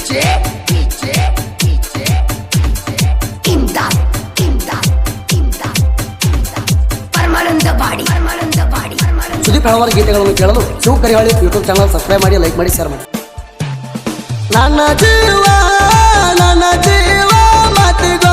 DJ, DJ, DJ, Imdad, Imdad, Imdad, Imdad. ಪರಮಾನಂದ ಬಾಡಿ ಪರಮಾನಂದ ಬಾಡಿ ಪರಮಾನಂದ ಸುದೀಪ್ ಹಲವಾರು ಗೀತೆಗಳನ್ನು ಕೇಳಲು Shiva Karihali YouTube channel subscribe ಮಾಡಿ ಲೈಕ್ ಮಾಡಿ ಶೇರ್ ಮಾಡಿ. ನನ್ನ ಜೀವ ನನ್ನ ಜೀವ ಮತಿಗೊಮ್ಮೆ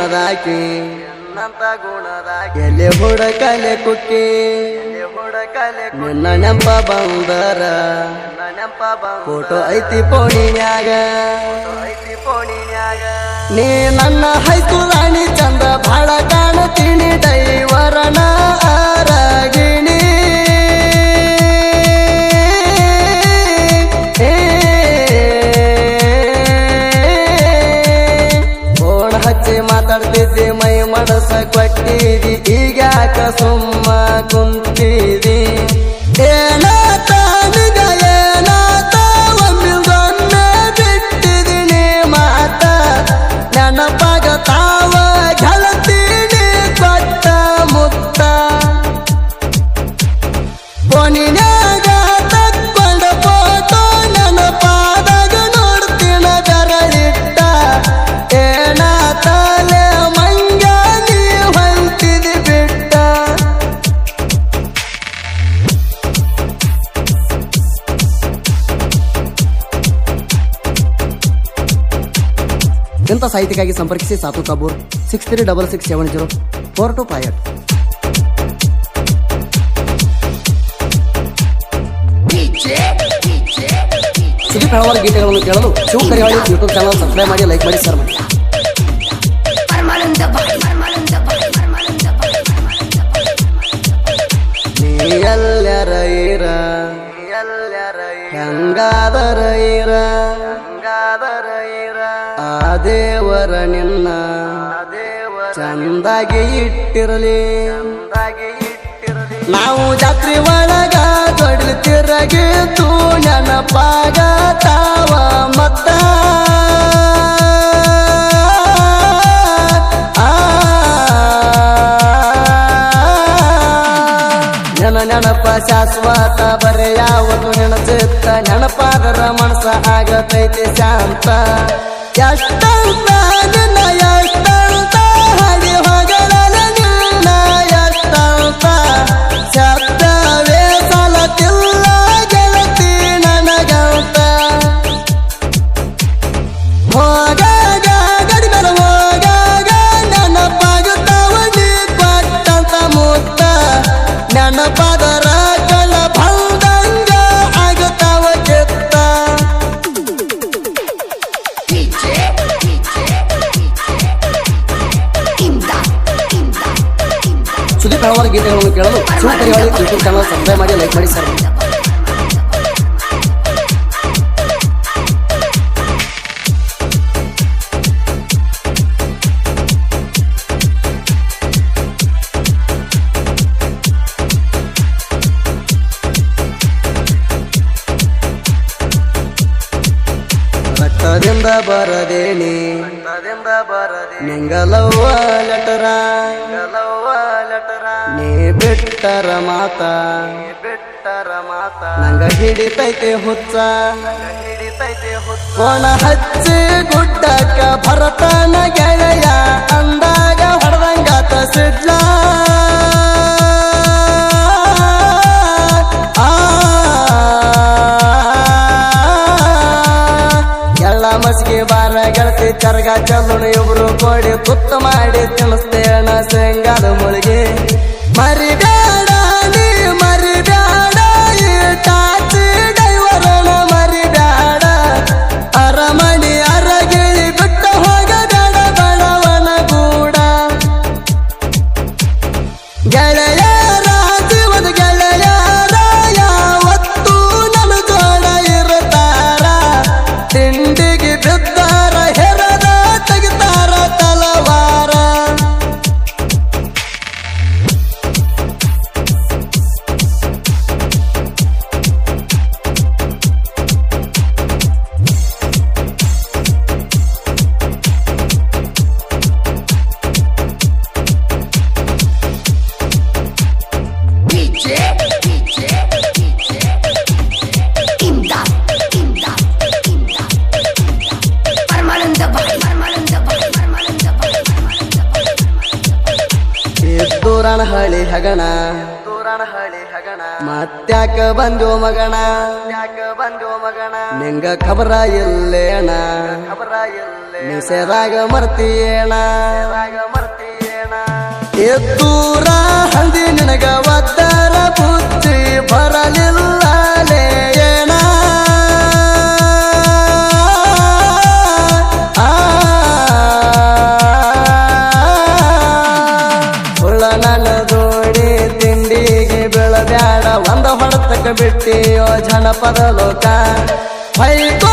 ಗುಣದಾಕಿ. ನಿನ್ನಂತ ಗುಣದಾಕಿ. ಎಲೆ ಹುಡಕಲೆ ಕುಕ್ಕಿ. ಹುಡಕಲೆ ನಿನ್ನ ನೆಂಪ ಬಂದರ. ನೆಂಪ ಫೋಟೋ ಐತಿ ಪೋಣಿನ್ಯಾಗ. ನೀ ನನ್ನ ಹೈತು ರಾಣಿ ಚಂದ ಭಾಳ ಕಾಣತೀನಿ ದೈವರನ ಅರಗಿಣಿ ಇಂಥ ಸಾಹಿತ್ಯಕ್ಕಾಗಿ ಸಂಪರ್ಕಿಸಿ Satu Kabur. Six three double six seven zero four two five eight Sudeep ಹಲವಾರು ಗೀತೆಗಳನ್ನು ಕೇಳಲು Shiva Karihali YouTube channel subscribe ಮಾಡಿ ಲೈಕ್ ಮಾಡಿ ಶೇರ್ ಮಾಡಿ. ಪರಮಾನಂದ ಬಾಡಿ ಪರಮಾನಂದ ದೇವರ ನಿನ್ನ ಚಂದಾಗಿ ಇಟ್ಟಿರಲಿ. ನಾವು ಜಾತ್ರೆ ಒಳಗ ದೊಡ್ಡ ತೂ ನೆನಪಾಗ ತಾವ ಮತ್ತ. ನೆನ ನೆನಪ ಶಾಶ್ವತ ಬರೆಯಾವುದು ನೆನಸುತ್ತ. ನೆನಪಾದರ ಮನಸ ಆಗತೈತೆ ಶಾಂತ. ಎಷ್ಟಂತ ನಿನ್ನ ಹಲವಾರು ಗೀತೆಗಳನ್ನು ಕೇಳಲು ಕರಿಹಾಳಿ ಯೂಟ್ಯೂಬ್ ಚಾನಲ್ ಸಬ್ಸ್ಕ್ರೈಬ್ ಮಾಡಿ ಲೈಕ್ ಮಾಡಿ ಶೇರ್ ಮಾಡಿ ಬಣ್ಣದಿಂದ ಬರದೇನಿ. ಬಣ್ಣದಿಂದ ಬರದೇ ನಿಂಗಲವ್ವ ಲವ್ವಾ ಲಟರ. ನೀ ಬಿಟ್ಟರ ಮಾತ. ಬಿಟ್ಟರ ಮಾತ ನಂಗ ಹಿಡಿತೈತೆ ಹುಚ್ಚ. ಹಿಡಿತೈತೆ ಹುಚ್ಚ ಕೋಣ ಹಚ್ಚಿ ಗುಡ್ಡಕ್ಕ ಭರತನ ಗೆಳೆಯ ಅಂದಾಗ ಗೆಳತಿ ಇವರು ಕೊಡಿ ತುತ್ತ ಹಗಣ ಹಳಿ ಹಗಣ ಮತ್ತ್ಯಾಕ ಬಂದು ಮಗಣ ಯಾಕ ಬಂದು ಮಗಣ ನಿಂಗ ಖಬರ ಇಲ್ಲೇಣ ಖಬರ ಇಲ್ಲೇ ಮರ್ತಿಯೇಣ ಮರ್ತಿಯೇಣ ಎದ್ದೂರ ಹಂದಿ ನಿನಗ ಒತ್ತರ ಬುದ್ಧಿ ಬರಲಿಲ್ಲ. ಬಿಟ್ಟಿಯೋ ಜನಪದ ಲೋಕ. ಹೊಯ್ಕೋತಿ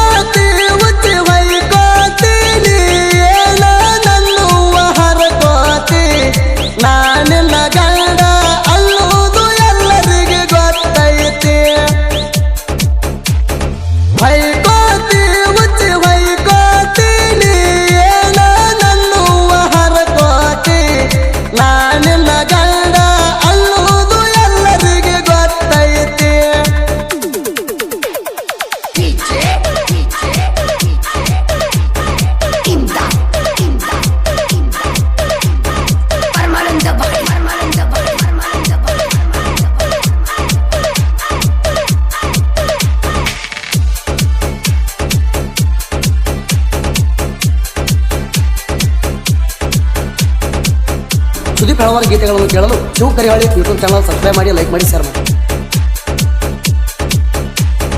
ಗೀತೆಗಳನ್ನು ಕೇಳಲು Shiva Karihali YouTube channel subscribe ಮಾಡಿ ಲೈಕ್ ಮಾಡಿ ಶೇರ್ ಮಾಡಿ.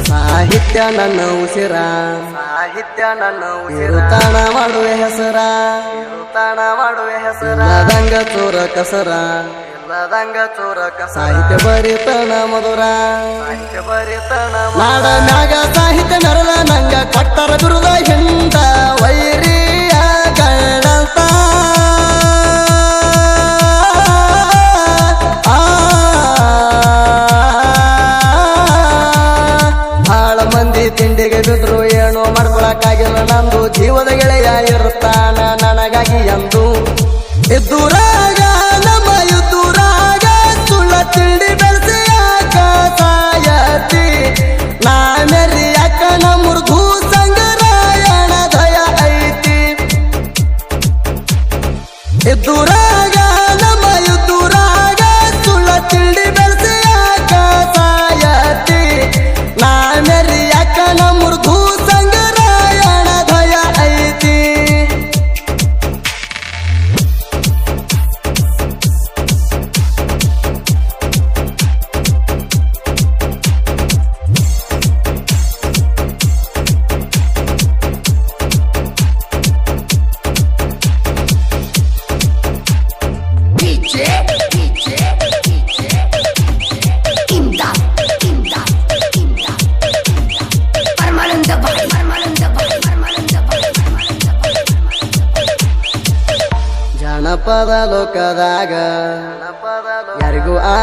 ಸಾಹಿತ್ಯ ನನ್ನ ಉಸಿರ. ಸಾಹಿತ್ಯ ನನ್ನ ಉಸಿರ. ತಾಣ ಮಾಡುವೆ ಹೆಸರ. ತಾಣ ಮಾಡುವೆ ಹೆಸರ. ರಂಗ ಚೋರ ಕಸರ. ದಂಗ ಚೋರ ಕಸ ಸಾಹಿತ್ಯ ಬರಿತನ ಮಧುರ. ಸಾಹಿತ್ಯ ಬರಿತನ ನಾಡ ನಾಗ ಸಾಹಿತ್ಯ ನರಲ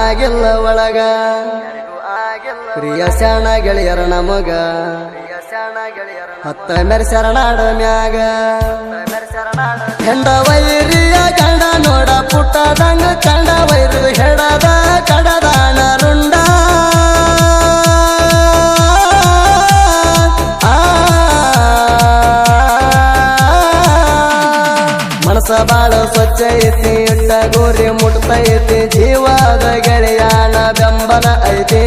ಆಗಿಲ್ಲ ಒಳಗ. ಪ್ರಿಯ ಶಾಣ ಗೆಳೆಯರ ನಮಗ. ಹತ್ತ ಮೇರೆ ಶರಣಾಡ ಮ್ಯಾಗ. ಹೆಂಡ ವೈರಿಯ ಗಂಡ ನೋಡ ಪುಟ್ಟದಂಗ ಕಂಡ ವೈರು ಹೆಡದ ಕಡದಾನ ರುಂಡ. ಮನಸ ಬಾಳ ಸ್ವಚ್ಛ ಐತಿ, ಇಟ್ಟ ಗೋರಿ ಮುಟ್ತೈತಿ, ಜೀವದ ಗೆಳೆಯಾನ ಬೆಂಬಲ ಐತಿ.